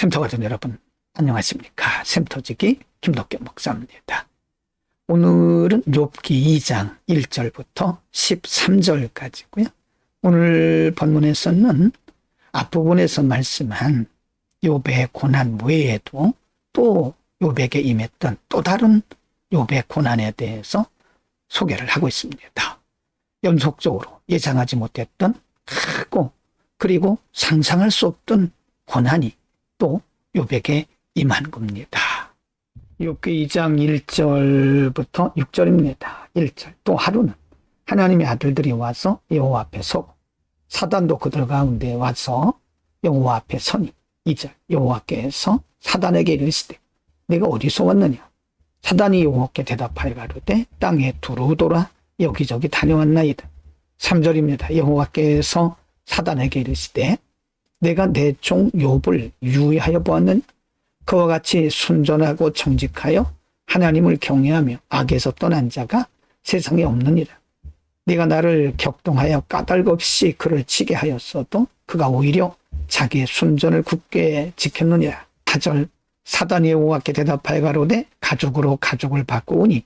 샘터 가족 여러분 안녕하십니까 샘터지기 김덕겸 목사입니다. 오늘은 욥기 2장 1절부터 13절까지고요. 오늘 본문에서는 앞부분에서 말씀한 욥의 고난 외에도 또 욥에게 임했던 또 다른 욥의 고난에 대해서 소개를 하고 있습니다. 연속적으로 예상하지 못했던 크고 그리고 상상할 수 없던 고난이 또 욥에게 임한 겁니다. 욥기 2장 1절부터 6절입니다. 1절 또 하루는 하나님의 아들들이 와서 여호와 앞에 서고 사단도 그들 가운데 와서 여호와 앞에 서니 2절 여호와께서 사단에게 이르시되 내가 어디서 왔느냐 사단이 여호와께 대답하여 가로되 땅에 두루 돌아 여기저기 다녀왔나이다. 3절입니다. 여호와께서 사단에게 이르시되 내가 내종 욥을 유의하여 보았느냐 그와 같이 순전하고 정직하여 하나님을 경외하며 악에서 떠난 자가 세상에 없느니라. 네가 나를 격동하여 까닭 없이 그를 치게 하였어도 그가 오히려 자기의 순전을 굳게 지켰느니라. 4절 사단이 여호와께 대답하여 가로되 가족으로 가족을 바꾸오니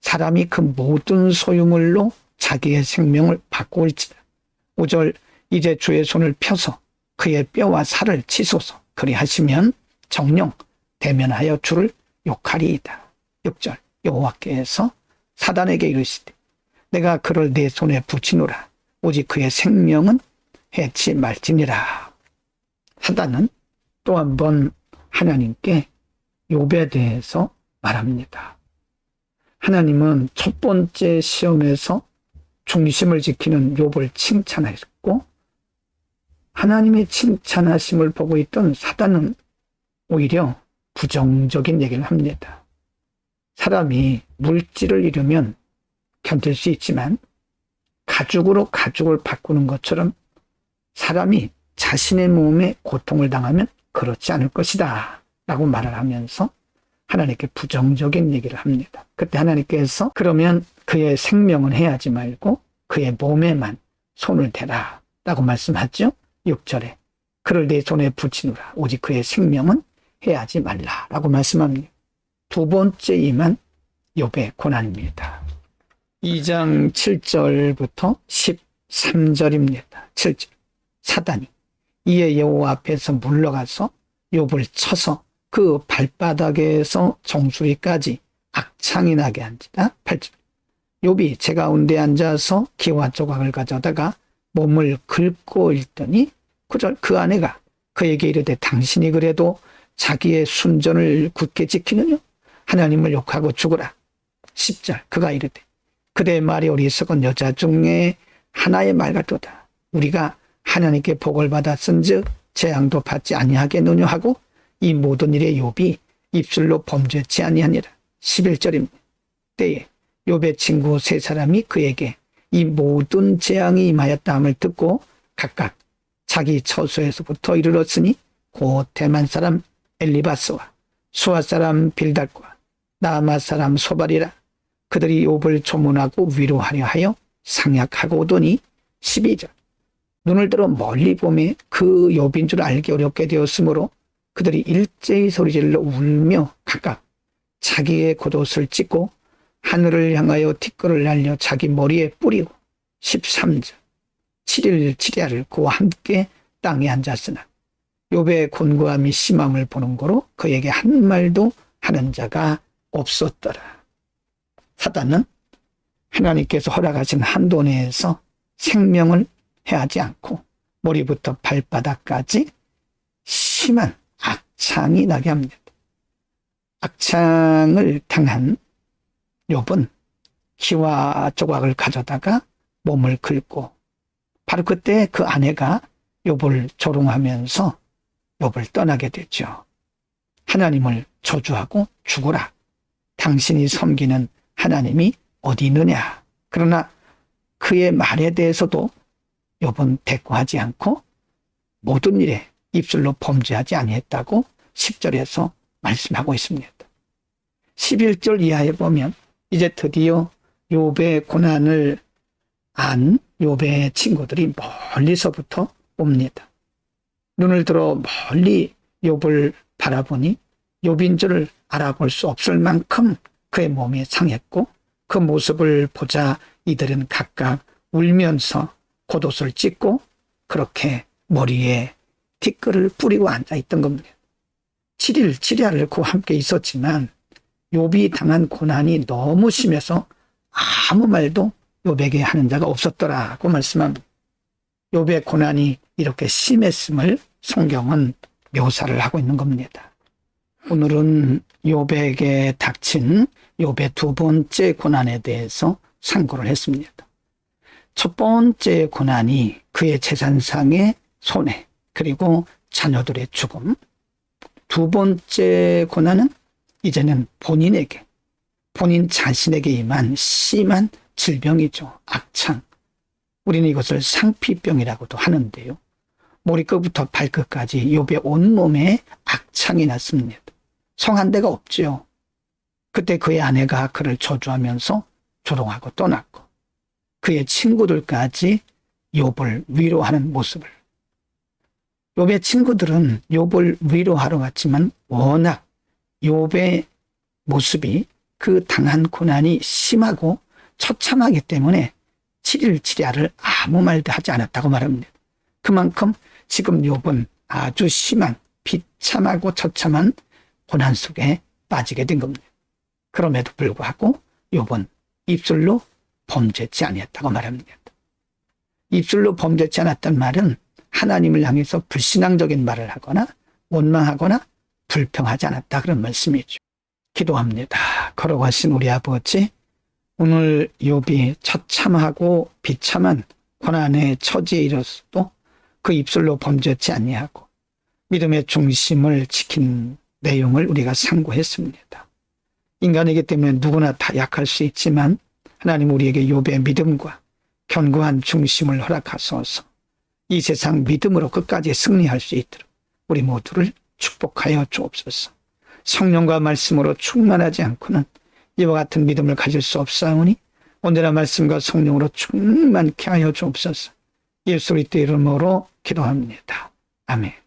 사람이 그 모든 소유물로 자기의 생명을 바꾸올지라. 5절 이제 주의 손을 펴서 그의 뼈와 살을 치소서 그리하시면 정령 대면하여 주를 욕하리이다. 6절 여호와께서 사단에게 이르시되 내가 그를 내 손에 붙이노라 오직 그의 생명은 해치 말지니라. 사단은 또 한 번 하나님께 욥에 대해서 말합니다. 하나님은 첫 번째 시험에서 중심을 지키는 욥을 칭찬했고 하나님의 칭찬하심을 보고 있던 사단은 오히려 부정적인 얘기를 합니다. 사람이 물질을 잃으면 견딜 수 있지만 가죽으로 가죽을 바꾸는 것처럼 사람이 자신의 몸에 고통을 당하면 그렇지 않을 것이다. 라고 말을 하면서 하나님께 부정적인 얘기를 합니다. 그때 하나님께서 그러면 그의 생명은 해하지 말고 그의 몸에만 손을 대라. 라고 말씀하죠. 6절에 그를 내 손에 붙이노라. 오직 그의 생명은 해하지 말라. 라고 말씀합니다. 두 번째 임한 욥의 고난입니다. 2장 7절부터 13절입니다. 7절 사단이 이에 여호와 앞에서 물러가서 욥을 쳐서 그 발바닥에서 정수리까지 악창이 나게 한지다. 8절 욥이 제 가운데 앉아서 기와 조각을 가져다가 몸을 긁고 있더니 9절 그 아내가 그에게 이르되 당신이 그래도 자기의 순전을 굳게 지키느냐? 하나님을 욕하고 죽으라. 10절 그가 이르되 그대의 말이 어리석은 여자 중에 하나의 말 같도다. 우리가 하나님께 복을 받았은즉 재앙도 받지 아니하겠느냐? 하고 이 모든 일에 욥이 입술로 범죄치 아니하니라. 11절입니다. 때에 욥의 친구 세 사람이 그에게 이 모든 재앙이 임하였다함을 듣고 각각 자기 처소에서부터 이르렀으니 곧 대만 사람 엘리바스와 수아 사람 빌달과 나아마 사람 소발이라 그들이 욥을 조문하고 위로하려 하여 상약하고 오더니 12절. 눈을 들어 멀리 보매 그 욥인 줄 알기 어렵게 되었으므로 그들이 일제히 소리질러 울며 각각 자기의 겉옷을 찢고 하늘을 향하여 티끌을 날려 자기 머리에 뿌리고 13절 7일 7야를 그와 함께 땅에 앉았으나 욥의 곤고함이 심함을 보는 거로 그에게 한 말도 하는 자가 없었더라. 사단은 하나님께서 허락하신 한도 내에서 생명을 해하지 않고 머리부터 발바닥까지 심한 악창이 나게 합니다. 악창을 당한 욥은 키와 조각을 가져다가 몸을 긁고 바로 그때 그 아내가 욥을 조롱하면서 욥을 떠나게 되죠. 하나님을 저주하고 죽어라. 당신이 섬기는 하나님이 어디 있느냐. 그러나 그의 말에 대해서도 욥은 대꾸하지 않고 모든 일에 입술로 범죄하지 아니했다고 10절에서 말씀하고 있습니다. 11절 이하에 보면 이제 드디어 욥의 고난을 안 욥의 친구들이 멀리서부터 옵니다. 눈을 들어 멀리 욥을 바라보니 욥인 줄을 알아볼 수 없을 만큼 그의 몸이 상했고 그 모습을 보자 이들은 각각 울면서 겉옷을 찢고 그렇게 머리에 티끌을 뿌리고 앉아 있던 겁니다. 7일 7야를 그 함께 있었지만 욥이 당한 고난이 너무 심해서 아무 말도 욥에게 하는 자가 없었더라고 말씀합니다. 욥의 고난이 이렇게 심했음을 성경은 묘사를 하고 있는 겁니다. 오늘은 욥에게 닥친 욥의 두 번째 고난에 대해서 상고를 했습니다. 첫 번째 고난이 그의 재산상의 손해 그리고 자녀들의 죽음. 두 번째 고난은 이제는 본인에게 본인 자신에게 임한 심한 질병이죠. 악창. 우리는 이것을 상피병이라고도 하는데요. 머리끝부터 발끝까지 욥의 온몸에 악창이 났습니다. 성한 데가 없지요. 그때 그의 아내가 그를 저주하면서 조롱하고 떠났고 그의 친구들까지 욥을 위로하는 모습을 욥의 친구들은 욥을 위로하러 갔지만 워낙 욥의 모습이 그 당한 고난이 심하고 처참하기 때문에 7일 7야를 아무 말도 하지 않았다고 말합니다. 그만큼 지금 욥은 아주 심한 비참하고 처참한 고난 속에 빠지게 된 겁니다. 그럼에도 불구하고 욥은 입술로 범죄치 아니었다고 말합니다. 입술로 범죄치 않았단 말은 하나님을 향해서 불신앙적인 말을 하거나 원망하거나 불평하지 않았다 그런 말씀이죠. 기도합니다. 걸어가신 우리 아버지 오늘 욥이 처참하고 비참한 고난의 처지에 이르서도 그 입술로 범죄치 아니하고 믿음의 중심을 지킨 내용을 우리가 상고했습니다. 인간이기 때문에 누구나 다 약할 수 있지만 하나님 우리에게 욥의 믿음과 견고한 중심을 허락하소서 이 세상 믿음으로 끝까지 승리할 수 있도록 우리 모두를 축복하여 주옵소서. 성령과 말씀으로 충만하지 않고는 이와 같은 믿음을 가질 수 없사오니 언제나 말씀과 성령으로 충만케 하여 주옵소서. 예수 그리스도 이름으로 기도합니다. 아멘.